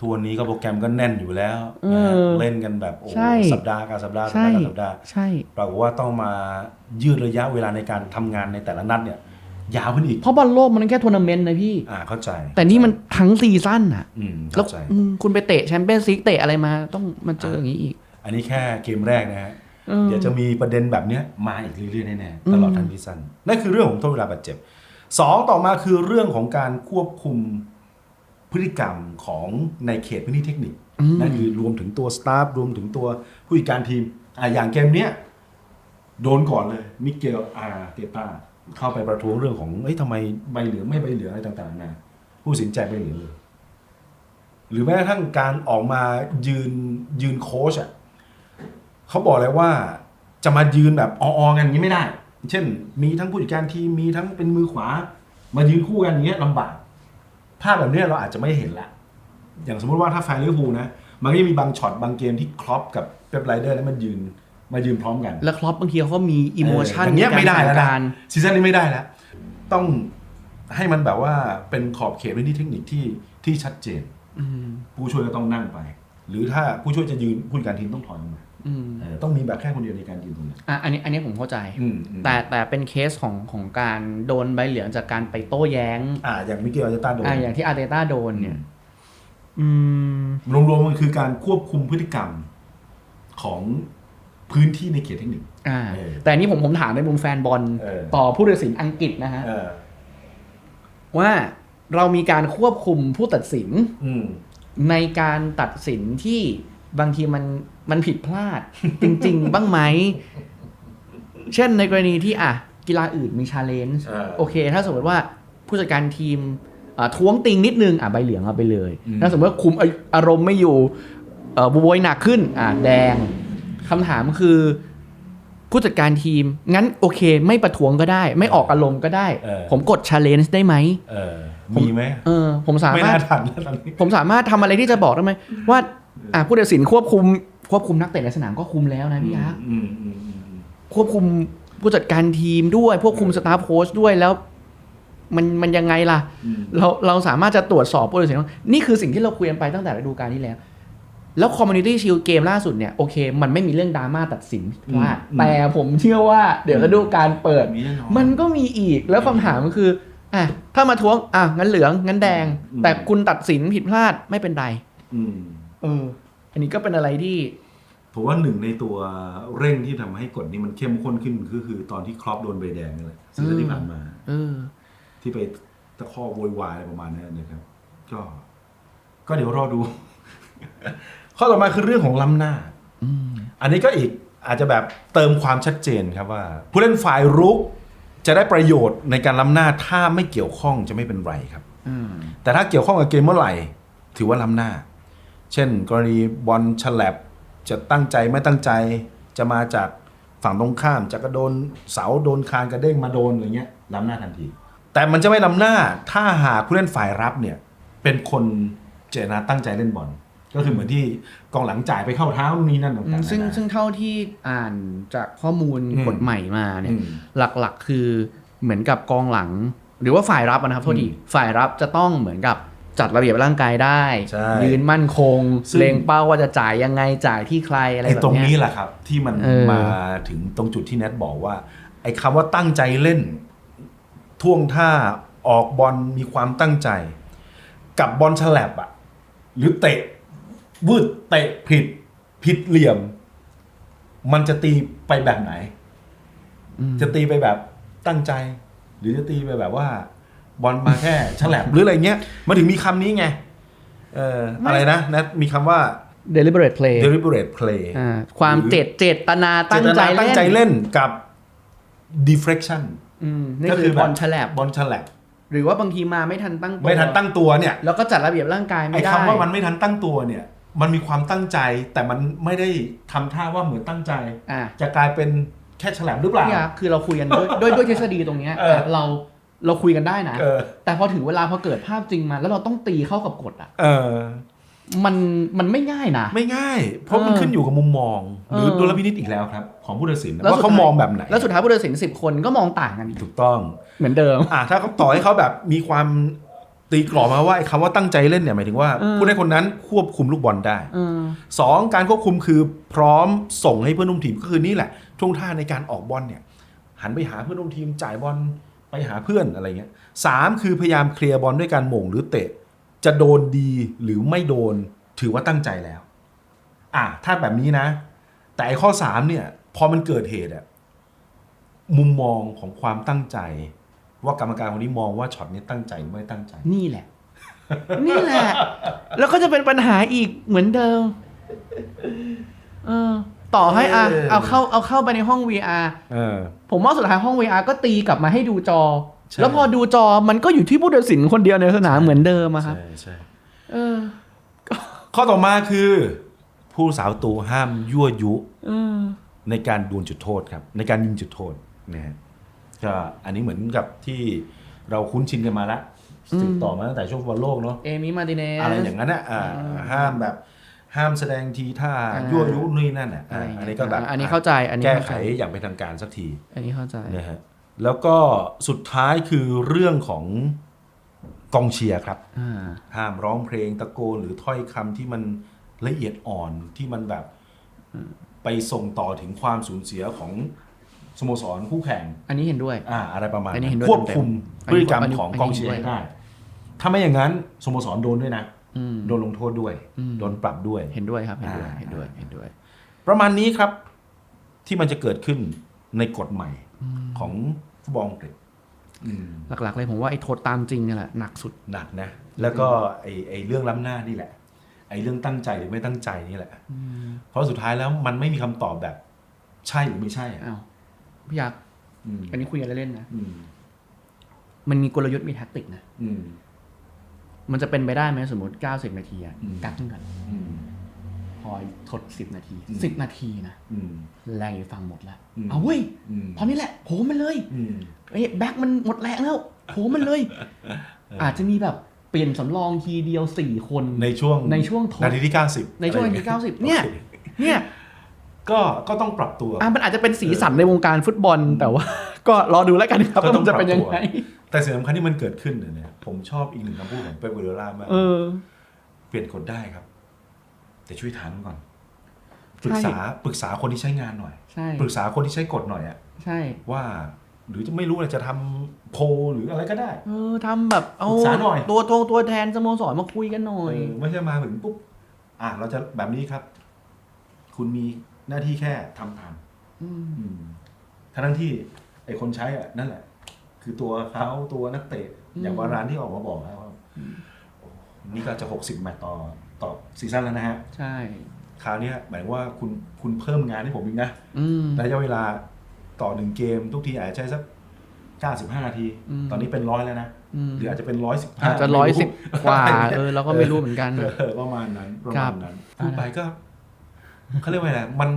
Speaker 1: ทัวร์นี้ก็โปรแกรมก็แน่นอยู่แล้ว
Speaker 2: เอ
Speaker 1: นะฮะ
Speaker 2: อ
Speaker 1: เล่นกันแบบโอ้โห
Speaker 2: ใช่
Speaker 1: สัปดาห์กับสัปดาห์สัป
Speaker 2: ใช่
Speaker 1: ดาห์กับสัปดาห์
Speaker 2: ใช่
Speaker 1: ปรากฏว่าต้องมายืดระยะเวลาในการทำงานในแต่ละนัดเนี่ย ยาวขึ้นอีก
Speaker 2: เพราะบอลโลกมันแค่ทัวร์นาเมนต์นะพี่
Speaker 1: อ่าเข้าใจ
Speaker 2: แต่นี่มันทั้งซีซั่นอะ
Speaker 1: อืม
Speaker 2: แล้ว
Speaker 1: เข้าใจ
Speaker 2: อืมคุณไปเตะแชมเปี้ยนส์ลีกเตะอะไรมาต้องมาเจออย่างนี้อีก
Speaker 1: อันนี้แค่เกมแรกนะฮะ
Speaker 2: เออ
Speaker 1: เดี๋ยวจะมีประเด็นแบบเนี้ยมาอีกเรื่อยๆแน่
Speaker 2: อืม
Speaker 1: ๆตลอดทั้งซีซั่นนั่นคือเรื่องของโทษเวลาบาดเจ็บสองต่อมาคือเรื่องของการควบคุมพฤติกรรมของในเขตพื้นที่เทคนิค
Speaker 2: อืม
Speaker 1: นั่นคือรวมถึงตัวสตาฟรวมถึงตัวผู้จัดการทีมอะอย่างเกมเนี้ยโดนก่อนเลยมิเกลอาร์เตต้า เข้าไปประท้วงเรื่องของเอ้ยทำไมใบเหลืองไม่ใบเหลืองอะไรต่างๆนะผู้สินใจใบเหลืองเลยหรือแม้กระทั่งการออกมายืนยืนโค้ชอะเขาบอกเลยว่าจะมายืนแบบออๆกันอย่างนี้ไม่ได้ เช่น มีทั้งผู้จัดการทีมมีทั้งเป็นมือขวา มายืนคู่กันอย่างเงี้ยลำบากภาพแบบเนี้ยเราอาจจะไม่เห็นละอย่างสมมติว่าถ้าแฟนลิเวอร์พูลนะมันก็จะมีบางช็อตบางเกมที่ครอปกับเป๊ปไรเดอร์แล้วมันยืน มายืนพร้อมกัน
Speaker 2: แล้วครอปบางทีเขาก็มีอิโมชัน
Speaker 1: เอออย่างเงี้ยไม่ได้แล้วนะ
Speaker 2: การ
Speaker 1: ซีซั่นนี้ไม่ได้แล้ว ต้องให้มันแบบว่าเป็นขอบเขตพื้นที่เทคนิคที่ที่ชัดเจน
Speaker 2: อืม
Speaker 1: ผู้ช่วยก็ต้องนั่งไป หรือถ้าผู้ช่วยจะยืนผู้จัดการทีมต้องถอยออกมา
Speaker 2: อืม
Speaker 1: เออต้องมีแบบแค่คนเดียวในการยืนตรงนั้น
Speaker 2: อะอันนี้อันนี้ผมเข้าใจ
Speaker 1: อืมอืม
Speaker 2: แต่แต่เป็นเคสของของการโดนใบเหลืองจากการไปโต้แย้ง
Speaker 1: อ่า อย่างมิเกลอาร์เตต้าโดน
Speaker 2: อะอย่างที่อาร์เตต้าโดนเนี่ยอืม
Speaker 1: รวมๆมันคือการควบคุมพฤติกรรมของ พื้นที่ในเขตเทคนิค
Speaker 2: อ่า
Speaker 1: เออ
Speaker 2: แต่อันนี้ผมผมถามในมุมแฟนบอล
Speaker 1: เออ
Speaker 2: ต่อผู้ตัดสินอังกฤษนะฮะ
Speaker 1: เออ
Speaker 2: ว่าเรามีการควบคุมผู้ตัดสิน
Speaker 1: อืม
Speaker 2: ในการตัดสินที่บางทีมันมันผิดพลาด จริง ๆ บ้างไหม เช่นในกรณีที่อะ กีฬาอื่นมีชาเลนจ์
Speaker 1: เออ
Speaker 2: โอเค ถ้าสมมติว่าผู้จัดการทีมอะท้วงติงนิดนึง อะใบเหลืองเอาไปเลย
Speaker 1: อืม
Speaker 2: ถ้าสมมติว่าคุมอาอารมณ์ไม่อยู่เอ่อบุบวยหนักขึ้น อะแดง คำถามคือ ผู้จัดการทีม งั้นโอเค ไม่ประท้วงก็ได้ ไม่ออกอารมณ์ก็ได้
Speaker 1: เออ
Speaker 2: ผมกดชาเลนจ์ได้ไหม
Speaker 1: เออมีไหม
Speaker 2: เออ ผมสา
Speaker 1: ไม่
Speaker 2: มารถ
Speaker 1: น่าทันแล้วตอนนี้
Speaker 2: ผมสามารถทำอะไรที่จะบอกได้ไหมว่าอะผู้ตัดสินควบคุม ควบคุมนักเตะในสนามก็คุมแล้วนะพี่ยักษ์
Speaker 1: อืมอืมอืมอืม
Speaker 2: ควบคุมผู้จัดการทีมด้วยควบคุมสตาฟโค้ชด้วยแล้วมันมันยังไงล่ะ
Speaker 1: อืม
Speaker 2: เราเราสามารถจะตรวจสอบผู้ตัดสินว่านี่คือสิ่งที่เราคุยกันไปตั้งแต่ฤดูกาลที่แล้ว แล้วคอมมูนิตี้ชิลเกมล่าสุดเนี่ยโอเค มันไม่มีเรื่องดราม่าตัดสินพลาดแต่ผมเชื่อว่าเดี๋ยวฤดูกาลเปิด
Speaker 1: มีแน่นอน
Speaker 2: มันก็มีอีกแล้วคำถามก็คืออะถ้ามาท้วงอะงั้นเหลืองงั้นแดง
Speaker 1: อืม
Speaker 2: แต่คุณตัดสินผิดพลาดไม่เป็นไร
Speaker 1: อืม
Speaker 2: เออ อันนี้ก็เป็นอะไรที่
Speaker 1: ผมว่าหนึ่งในตัวเร่งที่ทำให้กฎนี้มันเข้มข้นขึ้นก็คือตอนที่ครอปโดนใบแดงนี่แหละซีซั่นที่ผ่านมา
Speaker 2: เออ
Speaker 1: ที่ไปตะคอกโวยวายอะไรประมาณนั้นนะครับ ก็ ก็เดี๋ยวรอดู ข้อต่อมาคือเรื่องของล้ำหน้า
Speaker 2: อืม
Speaker 1: อันนี้ก็อีกอาจจะแบบเติมความชัดเจนครับว่า ผู้เล่นฝ่ายรุกจะได้ประโยชน์ในการล้ำหน้าถ้าไม่เกี่ยวข้องจะไม่เป็นไรครับ
Speaker 2: อืม
Speaker 1: แต่ถ้าเกี่ยวข้องกับเกมเมื่อไหร่ ถือว่าล้ำหน้า เช่น กรณีบอลฉลับจะตั้งใจไม่ตั้งใจ จะมาจากฝั่งตรงข้ามจะกระโดนเสาโดนคานกระเด้งมาโดนอะไรเงี้ยล้ำหน้าทันที แต่มันจะไม่ล้ำหน้าถ้าหากผู้เล่นฝ่ายรับเนี่ยเป็นคนเจตนาตั้งใจเล่นบอล ก็คือเหมือนที่กองหลังจ่ายไปเข้าเท้านี่นั่นต่างๆ
Speaker 2: ซึ่ง
Speaker 1: นานา
Speaker 2: ซึ่งเท่าที่อ่านจากข้อมูล
Speaker 1: อืม
Speaker 2: กฎใหม่มาเนี่ย
Speaker 1: อืม
Speaker 2: หลักๆ คือเหมือนกับกองหลัง หรือว่าฝ่ายรับอะนะครับโทษทีฝ่ายรับจะต้องเหมือนกับจัดระเบียบร่างกายได้
Speaker 1: ใช่
Speaker 2: ยืนมั่นคง
Speaker 1: ซึ่ง
Speaker 2: เลงเป้าว่าจะจ่ายยังไงจ่ายที่ใครอะไร
Speaker 1: ไอ้
Speaker 2: แบบ
Speaker 1: ตรง
Speaker 2: เนี้
Speaker 1: นี้
Speaker 2: ย
Speaker 1: แหละครับ ที่มัน
Speaker 2: เออ
Speaker 1: มาถึงตรงจุดที่แนทบอกว่า ไอ้คำว่าตั้งใจเล่น ท่วงท่าออกบอลมีความตั้งใจ กับบอลฉลับอะหรือเตะ วืดเตะผิด ผิดเหลี่ยม มันจะตีไปแบบไหน
Speaker 2: อืม
Speaker 1: จะตีไปแบบตั้งใจ หรือจะตีไปแบบว่า บอลมาแค่ฉลับหรืออะไรเงี้ยมันถึงมีคำนี้ไงเอออะไรนะนะมีคำว่า
Speaker 2: deliberate play
Speaker 1: deliberate play
Speaker 2: อ่าความ
Speaker 1: หรือ
Speaker 2: เจตเจตนาตั้งใจ
Speaker 1: เจตนาตั้งใจ
Speaker 2: เล่น
Speaker 1: เล่นกับ deflection
Speaker 2: อืมนี่
Speaker 1: ก็
Speaker 2: คือบ
Speaker 1: แบบ
Speaker 2: อลฉลับบ
Speaker 1: อลฉลับ
Speaker 2: หรือว่าบางทีมาไม่ทันตั้งตัว
Speaker 1: ไม่ทันตั้งตัวเนี่ย
Speaker 2: แล้วก็จัดระเบียบร่างกาย
Speaker 1: ไอ้
Speaker 2: ไม่ได้
Speaker 1: คำว่ามันไม่ทันตั้งตัวเนี่ย มันมีความตั้งใจแต่มันไม่ได้ทำท่าว่าเหมือนตั้งใจ
Speaker 2: อ่า
Speaker 1: จะกลายเป็นแค่ฉลับหรือเปล่า
Speaker 2: พี่อาร์คือเราคุยกันด้วยด้วยด้วยทฤษฎีตรงเนี้ย
Speaker 1: เออ
Speaker 2: เราเราคุยกันได้นะ
Speaker 1: เออ
Speaker 2: แต่พอถึงเวลาพอเกิดภาพจริงมา แล้วเราต้องตีเข้ากับกฎอะ
Speaker 1: เออ
Speaker 2: มันมันไม่ง่ายนะ
Speaker 1: ไม่ง่าย เพราะมัน
Speaker 2: เออ
Speaker 1: ขึ้นอยู่กับมุมมอง หรือ
Speaker 2: เออ
Speaker 1: ดุลพินิจอีกแล้วครับ ของผู้ตัดสิน
Speaker 2: แล้ว
Speaker 1: ว่า
Speaker 2: สุด
Speaker 1: เขา
Speaker 2: ท้าย
Speaker 1: มองแบบไหน
Speaker 2: แล้วสุดท้ายผู้ตัดสินสิบคนก็มองต่างกันอีก
Speaker 1: ถูกต้อง
Speaker 2: เหมือนเดิม
Speaker 1: อะถ้าเขาต่อให้เขาแบบมีความ ตีกรอบมาว่าไอ้คำว่าตั้งใจเล่นเนี่ยหมายถึงว่า
Speaker 2: เออ
Speaker 1: ผู้เล่นคนนั้นควบคุมลูกบอลได้
Speaker 2: เออ
Speaker 1: สองการควบคุมคือพร้อมส่งให้เพื่อนร่วมทีมก็คือนี่แหละช่วงท่าในการออกบอลเนี่ย หันไปหาเพื่อนร่วมทีมจ่ายบอลไปหาเพื่อนอะไรเงี้ยสามคือพยายามเคลียร์บอลด้วยการหม่งหรือเตะ จะโดนดีหรือไม่โดนถือว่าตั้งใจแล้ว อะถ้าแบบนี้นะ แต่ไอ้ข้อสามเนี่ย พอมันเกิดเหตุอะมุมมองของความตั้งใจ ว่ากรรมการคนนี้มองว่าช็อตนี้ตั้งใจหรือไม่ตั้งใจ
Speaker 2: นี่แหละ นี่แหละ แล้วก็จะเป็นปัญหาอีกเหมือนเดิม เออ ต่อให้อะ
Speaker 1: เออ
Speaker 2: เอาเข้าเอาเข้าไปในห้อง VR
Speaker 1: เออ
Speaker 2: ผมว่าสุดท้ายห้อง VR ก็ตีกลับมาให้ดูจอ
Speaker 1: ใช่
Speaker 2: แล้วพอดูจอมันก็อยู่ที่ผู้ตัดสินคนเดียวในสนามเหมือนเดิมอะครับ
Speaker 1: ใช่ใช่
Speaker 2: เออ
Speaker 1: ข้อต่อมาคือ ผู้สาวตูห้ามยั่วยุ
Speaker 2: เออ
Speaker 1: ในการดวลจุดโทษครับ ในการยิงจุดโทษนะฮะ ก็อันนี้เหมือนกับที่เราคุ้นชินกันมาแล้ว
Speaker 2: อืม
Speaker 1: สืบต่อมาตั้งแต่ช่วงฟุตบอลโลกเนาะ
Speaker 2: เอมิมาร์ติเนส
Speaker 1: อะไรอย่างนั้นอะอ่า
Speaker 2: อ่า
Speaker 1: ห้ามแบบห้ามแสดงทีท่า
Speaker 2: อ่า
Speaker 1: ยั่วยุนี่นั่นอะ
Speaker 2: อะไร
Speaker 1: อ่า
Speaker 2: อย่าง
Speaker 1: อัน
Speaker 2: เงี้
Speaker 1: นี้
Speaker 2: ย
Speaker 1: ก็แบบ
Speaker 2: อะอันนี้เข้าใจอันนี้
Speaker 1: แก้
Speaker 2: เข้า
Speaker 1: ไข
Speaker 2: ใจ
Speaker 1: อย่างเป็นทางการสักที
Speaker 2: อันนี้เข้าใจ
Speaker 1: นะฮะแล้วก็สุดท้ายคือเรื่องของกองเชียร์ครับ
Speaker 2: อ่า
Speaker 1: ห้ามร้องเพลงตะโกนหรือถ้อยคำที่มันละเอียดอ่อนที่มันแบบไปส่งต่อถึงความสูญเสียของ สโมสรคู่แข่ง
Speaker 2: อันนี้เห็นด้วย
Speaker 1: อ่าอะไรประมาณ
Speaker 2: อันนี้เห็น
Speaker 1: นั้
Speaker 2: ด้วย
Speaker 1: นควบคุม
Speaker 2: เต็มๆ
Speaker 1: พฤติกรรม
Speaker 2: อันนี้
Speaker 1: ของ
Speaker 2: อันนี้
Speaker 1: กองเชียร์
Speaker 2: เห็นด้วย
Speaker 1: ให้ได้ถ้าไม่อย่างนั้นสโมสรโดนด้วยนะ
Speaker 2: อืม
Speaker 1: โดนลงโทษด้วย
Speaker 2: อืม
Speaker 1: โดนปรับด้วย
Speaker 2: เห็นด้วยครับเห็นด้วย
Speaker 1: อ่า
Speaker 2: เห็นด้วยเห็นด้วย
Speaker 1: ประมาณนี้ครับที่มันจะเกิดขึ้นในกฎใหม่ของฟุตบอลอังกฤษอืม
Speaker 2: หลักๆเลยผมว่าไอ้โทษตามจริงเนี่ยแหละหนักสุด
Speaker 1: หนักนะ แล้วก็ไอ้ไอ้เรื่องล้ำหน้านี่แหละ ไอ้เรื่องตั้งใจหรือไม่ตั้งใจนี่แหละเพราะสุดท้ายแล้วมันไม่มีคำตอบแบบ ใช่หรือไม่ใช่อะ
Speaker 2: อ้าว พี่ยักษ์
Speaker 1: อืม
Speaker 2: อันนี้คุยกันเล่นๆนะ
Speaker 1: อืม
Speaker 2: มันมีกลยุทธ์มีแท็กติกนะ
Speaker 1: อืม
Speaker 2: มันจะเป็นไปได้ไหมสมมติ 90 นาทีอะ
Speaker 1: อืม
Speaker 2: กักขึ้นกัน
Speaker 1: อืม
Speaker 2: พอทด 10 นาที
Speaker 1: อืม
Speaker 2: 10 นาทีนะ
Speaker 1: อืม
Speaker 2: แรงอีกฝั่งหมดแล้ว
Speaker 1: อืม
Speaker 2: เอาเว้ย
Speaker 1: อืม
Speaker 2: พอนี้แหละโผล่มันเลย
Speaker 1: อืม
Speaker 2: เอ้ยแบ็คมันหมดแรงแล้วโผล่มันเลย อาจจะมีแบบเปลี่ยนสำรองทีเดียว 4 คน
Speaker 1: ในช่วง
Speaker 2: ในช่วงทด
Speaker 1: นาทีที่ 90
Speaker 2: ในช่วงนาที
Speaker 1: อะไรอ
Speaker 2: 90 เนี่ย
Speaker 1: โอค
Speaker 2: เนี่ย
Speaker 1: ก็ก็ต้องปรับตัว
Speaker 2: อะมันอาจจะเป็นสีสันในวงการฟุตบอลแต่ว่า ก็รอดูแล้วกันครับ
Speaker 1: ก็
Speaker 2: ว่า
Speaker 1: ต้อ
Speaker 2: มั
Speaker 1: ง
Speaker 2: นจะเป็นยังไง
Speaker 1: แต่สิ่งสำคัญที่มันเกิดขึ้นเนี่ยผมชอบอีกหนึ่งคำพูดของเป๊ปกัวเดล่ามาก
Speaker 2: เออ
Speaker 1: เปลี่ยนกฎได้ครับ แต่ช่วยถามก่อนปรึกษาปรึกษาคนที่ใช้งานหน่อย
Speaker 2: ใช่
Speaker 1: ปรึกษาคนที่ใช้กฎหน่อยอะ
Speaker 2: ใช่
Speaker 1: ว่าหรือจะไม่รู้อะไรจะทำโพลหรืออะไรก็ได้
Speaker 2: เออทำแบบเอา
Speaker 1: ปรึกษาหน่อย
Speaker 2: ตัวตัวตัวแทนสโมสรมาคุยกันหน่อย
Speaker 1: เออไม่ใช่มาถึงปุ๊บอะเราจะแบบนี้ครับ คุณมี หน้าที่แค่ทำตาม
Speaker 2: อืม
Speaker 1: อืมทั้งนั้นที่ไอ้คนใช้อะนั่นแหละ คือตัวเขาตัวนักเตะอย่างวารานที่ออกมาบอกแล้วว่าโอ้นี่ก็จะหกสิบแมตต์ต่อต่อซีซั่นแล้วนะฮะ
Speaker 2: ใช่
Speaker 1: คราวเนี้ยหมายถึงว่าคุณคุณเพิ่มงานให้ผมอีกนะ
Speaker 2: อืม
Speaker 1: ระยะเวลาต่อหนึ่งเกม ทุกทีอาจจะใช้สักเก้าสิบห้านาที
Speaker 2: อืม
Speaker 1: ตอนนี้เป็นร้อยแล้วนะ
Speaker 2: อืม
Speaker 1: หรืออาจจะเป็นร้อยสิบห้า
Speaker 2: อาจจะร้อยสิบกว่า เออเราก็ไม่รู้เหมือนกัน
Speaker 1: เออประมาณนั้นประ
Speaker 2: ครั
Speaker 1: มา
Speaker 2: บ
Speaker 1: ณนั้นพูดไปก็ เขาเรียกว่าอะไรมัน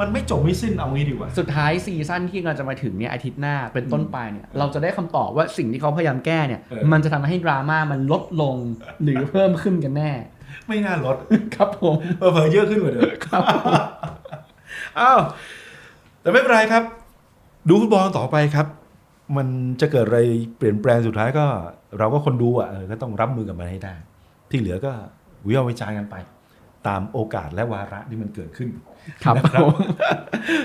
Speaker 1: มันไม่จบไม่สิ้นเอางี้ดีกว่า
Speaker 2: สุดท้ายซีซั่นที่กำลังจะมาถึงเนี่ยอาทิตย์หน้าเป็นต้นไปเนี่ย เราจะได้คำตอบว่าสิ่งที่เขาพยายามแก้เนี่ย
Speaker 1: เออ
Speaker 2: มันจะทำให้ดราม่ามันลดลงหรือเพิ่มขึ้นกันแน่
Speaker 1: ไม่น่าลด
Speaker 2: ครับผม
Speaker 1: เออเผลอๆเยอะขึ้นกว่าเดิม
Speaker 2: ครับผม
Speaker 1: อ้าวแต่ไม่เป็นไรครับ ดูฟุตบอลต่อไปครับ มันจะเกิดอะไรเปลี่ยนแปลงสุดท้ายก็ เราก็คนดูอะเออก็ต้องรับมือกับมันให้ได้ ที่เหลือก็ วิวาวิจารณ์กันไป ตามโอกาสและวาระที่มันเกิดขึ้น
Speaker 2: ครับ
Speaker 1: นะ
Speaker 2: ผม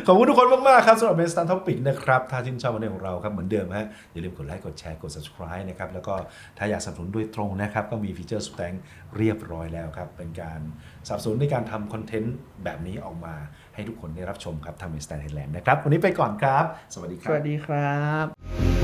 Speaker 1: ขอบคุณทุกคนมากๆครับสำหรับเมสตันท็อปิกนะครับถ้าชื่นชอบวันนี้ของเราครับเหมือนเดิมฮะอย่าลืมกดไลค์กดแชร์กด subscribe นะครับแล้วก็ถ้าอยากสนับสนุนโดยตรงนะครับ ก็มีฟีเจอร์สุดแตงเรียบร้อยแล้วครับ เป็นการสนับสนุนในการทำคอนเทนต์แบบนี้ออกมาให้ทุกคนได้รับชมครับทางเมสตันไทยแลนด์นะครับวันนี้ไปก่อนครับ สวัสดีค
Speaker 2: ส
Speaker 1: รับ
Speaker 2: วัสดีครับ